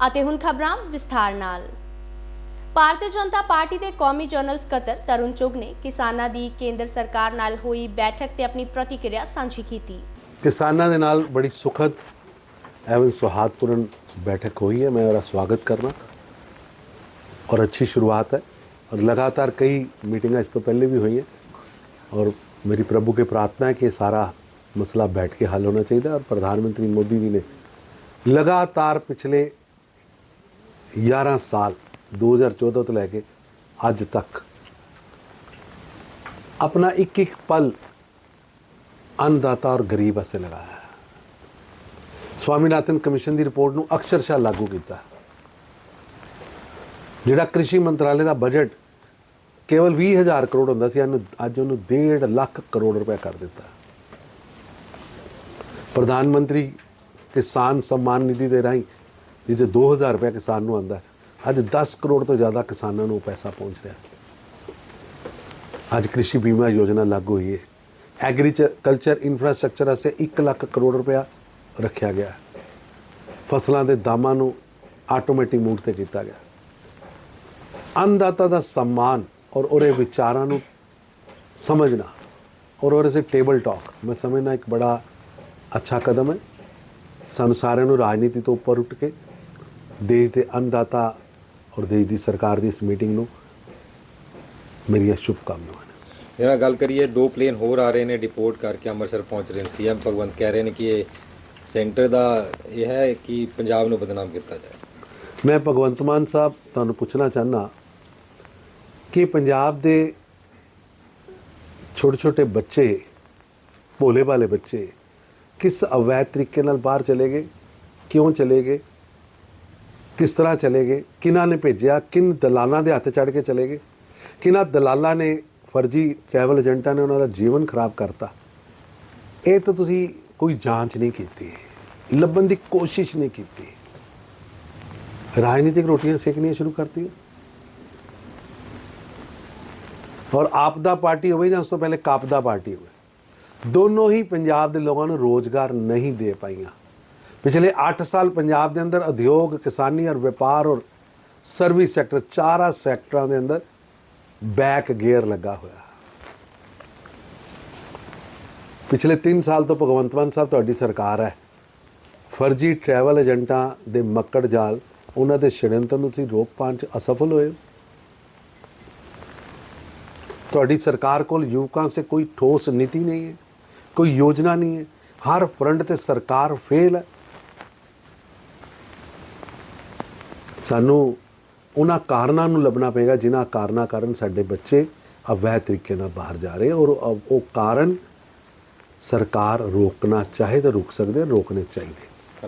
ਅਤੇ ਹੁਣ ਖਬਰਾਂ ਵਿਸਥਾਰ ਨਾਲ ਭਾਰਤੀ ਜਨਤਾ ਪਾਰਟੀ ਦੇ ਕੌਮੀ ਜਨਰਲ ਸਕੱਤਰ ਤਰੁਣ ਚੁਗ ਨੇ ਕਿਸਾਨਾਂ ਦੀ ਕੇਂਦਰ ਸਰਕਾਰ ਨਾਲ ਹੋਈ ਬੈਠਕ ਤੇ ਆਪਣੀ ਪ੍ਰਤੀਕਿਰਿਆ ਸਾਂਝੀ ਕੀਤੀ ਕਿਸਾਨਾਂ ਦੇ ਨਾਲ ਬੜੀ ਸੁਖਦ ਐਵਨ ਸੁਹਾਗਪੂਰਨ बैठक हुई है मैं मेरा स्वागत करना और अच्छी शुरुआत है और लगातार कई मीटिंगें इस तो पहले भी हुई हैं और मेरी प्रभु की प्रार्थना है कि सारा मसला बैठ के हल होना चाहिए और प्रधानमंत्री मोदी जी ने लगातार पिछले 11 ਸਾਲ 2014 ਤੋਂ ਲੈ ਕੇ ਅੱਜ ਤੱਕ ਆਪਣਾ ਇੱਕ ਇੱਕ ਪਲ ਅੰਨਦਾਤਾ ਔਰ ਗਰੀਬ ਵਾਸਤੇ ਲਗਾਇਆ ਹੈ ਸਵਾਮੀਨਾਥਨ ਕਮਿਸ਼ਨ ਦੀ ਰਿਪੋਰਟ ਨੂੰ ਅਕਸ਼ਰਸ਼ਾ ਲਾਗੂ ਕੀਤਾ ਜਿਹੜਾ ਕ੍ਰਿਸ਼ੀ ਮੰਤਰਾਲੇ ਦਾ ਬਜਟ ਕੇਵਲ 20000 ਕਰੋੜ ਹੁੰਦਾ ਸੀ ਇਹਨੂੰ ਅੱਜ ਉਹਨੂੰ 1.5 ਲੱਖ ਕਰੋੜ ਰੁਪਏ ਕਰ ਦਿੱਤਾ ਪ੍ਰਧਾਨ ਮੰਤਰੀ ਕਿਸਾਨ सम्मान ਨਿਧੀ ਦੇ ਰਾਹੀਂ ਜਿਹਦੇ 2000 ਰੁਪਏ ਕਿਸਾਨ ਨੂੰ ਆਂਦਾ ਅੱਜ 10 ਕਰੋੜ ਤੋਂ ਜ਼ਿਆਦਾ ਕਿਸਾਨਾਂ ਨੂੰ ਪੈਸਾ ਪਹੁੰਚ ਰਿਹਾ ਅੱਜ ਕ੍ਰਿਸ਼ੀ ਬੀਮਾ ਯੋਜਨਾ ਲਾਗੂ ਹੋਈ ਹੈ। ਐਗਰੀਕਲਚਰ ਇਨਫਰਾਸਟ੍ਰਕਚਰ ਅਸੇ 1 ਲੱਖ ਕਰੋੜ ਰੁਪਇਆ ਰੱਖਿਆ ਗਿਆ ਫਸਲਾਂ ਦੇ ਦਾਮਾਂ ਨੂੰ ਆਟੋਮੈਟਿਕ ਮੂਡ ਤੇ ਕੀਤਾ ਗਿਆ ਅੰਨਦਾਤਾ ਦਾ ਸਨਮਾਨ ਔਰ ਉਹਦੇ ਵਿਚਾਰਾਂ ਨੂੰ ਸਮਝਣਾ ਔਰ ਉਹਦੇ ਸੇ ਟੇਬਲ ਟਾਕ ਮੈਂ ਸਮਝਣਾ ਇੱਕ ਬੜਾ ਅੱਛਾ ਕਦਮ ਹੈ। ਸਾਨੂੰ ਸਾਰਿਆਂ ਨੂੰ ਰਾਜਨੀਤੀ ਤੋਂ ਉੱਪਰ ਉੱਠ ਕੇ ਦੇਸ਼ ਦੇ ਅੰਨਦਾਤਾ ਔਰ ਦੇਸ਼ ਦੀ ਸਰਕਾਰ ਦੀ ਇਸ ਮੀਟਿੰਗ ਨੂੰ ਮੇਰੀਆਂ ਸ਼ੁਭਕਾਮਨਾਵਾਂ ਜੇ ਨਾਲ ਗੱਲ ਕਰੀਏ ਦੋ ਪਲੇਨ ਹੋਰ ਆ ਰਹੇ ਨੇ ਡਿਪੋਰਟ ਕਰਕੇ ਅੰਮ੍ਰਿਤਸਰ ਪਹੁੰਚ ਰਹੇ ਨੇ। ਸੀਐਮ ਭਗਵੰਤ ਕਹਿ ਰਹੇ ਨੇ ਕਿ ਇਹ ਸੈਂਟਰ ਦਾ ਇਹ ਹੈ ਕਿ ਪੰਜਾਬ ਨੂੰ ਬਦਨਾਮ ਕੀਤਾ ਜਾਏ। ਮੈਂ ਭਗਵੰਤ ਮਾਨ ਸਾਹਿਬ ਤੁਹਾਨੂੰ ਪੁੱਛਣਾ ਚਾਹਨਾ ਕਿ ਪੰਜਾਬ ਦੇ ਛੋਟੇ ਛੋਟੇ ਬੱਚੇ ਭੋਲੇ ਭਾਲੇ ਬੱਚੇ ਕਿਸ ਅਵੈਧ ਤਰੀਕੇ ਨਾਲ ਬਾਹਰ ਚਲੇ ਗਏ ਕਿਉਂ ਚਲੇ ਗਏ? ਕਿਸ ਤਰ੍ਹਾਂ ਚਲੇ ਗਏ, ਕਿਹਨਾਂ ਨੇ ਭੇਜਿਆ, ਕਿਨ ਦਲਾਲਾਂ ਦੇ ਹੱਥ ਚੜ ਕੇ ਚਲੇ ਗਏ। ਕਿਹਨਾਂ ਦਲਾਲਾਂ ਨੇ ਫਰਜ਼ੀ ਟਰੈਵਲ ਏਜੰਟਾਂ ਨੇ ਉਹਨਾਂ ਦਾ ਜੀਵਨ ਖਰਾਬ ਕਰਤਾ। ਇਹ ਤਾਂ ਤੁਸੀਂ ਕੋਈ ਜਾਂਚ ਨਹੀਂ ਕੀਤੀ, ਲੱਭਣ ਦੀ ਕੋਸ਼ਿਸ਼ ਨਹੀਂ ਕੀਤੀ। ਰਾਜਨੀਤਿਕ ਰੋਟੀਆਂ ਸੇਕਣੀਆਂ ਸ਼ੁਰੂ ਕਰਤੀਆਂ। ਔਰ ਆਪਦਾ ਪਾਰਟੀ ਹੋਵੇ ਜਾਂ ਉਸ ਤੋਂ ਪਹਿਲੇ ਕਾਪਦਾ ਪਾਰਟੀ ਹੋਵੇ, ਦੋਨੋਂ ਹੀ ਪੰਜਾਬ ਦੇ ਲੋਕਾਂ ਨੂੰ ਰੋਜ਼ਗਾਰ ਨਹੀਂ ਦੇ ਪਾਈਆਂ। ਪਿਛਲੇ 8 ਸਾਲ ਪੰਜਾਬ ਦੇ ਅੰਦਰ ਉਦਯੋਗ, ਕਿਸਾਨੀ ਔਰ ਵਪਾਰ ਔਰ ਸਰਵਿਸ ਸੈਕਟਰ ਚਾਰਾ ਸੈਕਟਰਾਂ ਦੇ ਅੰਦਰ ਬੈਕ ਗੇਅਰ ਲੱਗਾ ਹੋਇਆ। ਪਿਛਲੇ 3 ਸਾਲ ਤੋਂ ਭਗਵੰਤ ਮਾਨ ਸਾਹਿਬ ਤੁਹਾਡੀ ਸਰਕਾਰ ਹੈ। ਫਰਜ਼ੀ ਟਰੈਵਲ ਏਜੰਟਾਂ ਦੇ ਮੱਕੜ ਜਾਲ, ਉਹਨਾਂ ਦੇ ਛੜਯੰਤਰ ਨੂੰ ਤੁਸੀਂ ਰੋਕ ਪਾਉਣ 'ਚ ਅਸਫਲ ਹੋਏ ਹੋ। ਤੁਹਾਡੀ ਸਰਕਾਰ ਕੋਲ ਯੁਵਕਾਂ ਸੇ ਕੋਈ ਠੋਸ ਨੀਤੀ ਨਹੀਂ ਹੈ, ਕੋਈ ਯੋਜਨਾ ਨਹੀਂ ਹੈ। ਹਰ ਫਰੰਟ ਤੇ ਸਰਕਾਰ ਫੇਲ ਹੈ। ਸਾਨੂੰ ਉਹਨਾਂ ਕਾਰਨਾਂ ਨੂੰ ਲੱਭਣਾ ਪਏਗਾ ਜਿਨ੍ਹਾਂ ਕਾਰਨਾਂ ਕਾਰਨ ਸਾਡੇ ਬੱਚੇ ਅਵੈਧ ਤਰੀਕੇ ਨਾਲ ਬਾਹਰ ਜਾ ਰਹੇ ਔਰ ਉਹ ਕਾਰਨ ਸਰਕਾਰ ਰੋਕਣਾ ਚਾਹੇ ਤਾਂ ਰੋਕ ਸਕਦੇ ਹੈ, ਰੋਕਣੇ ਚਾਹੀਦੇ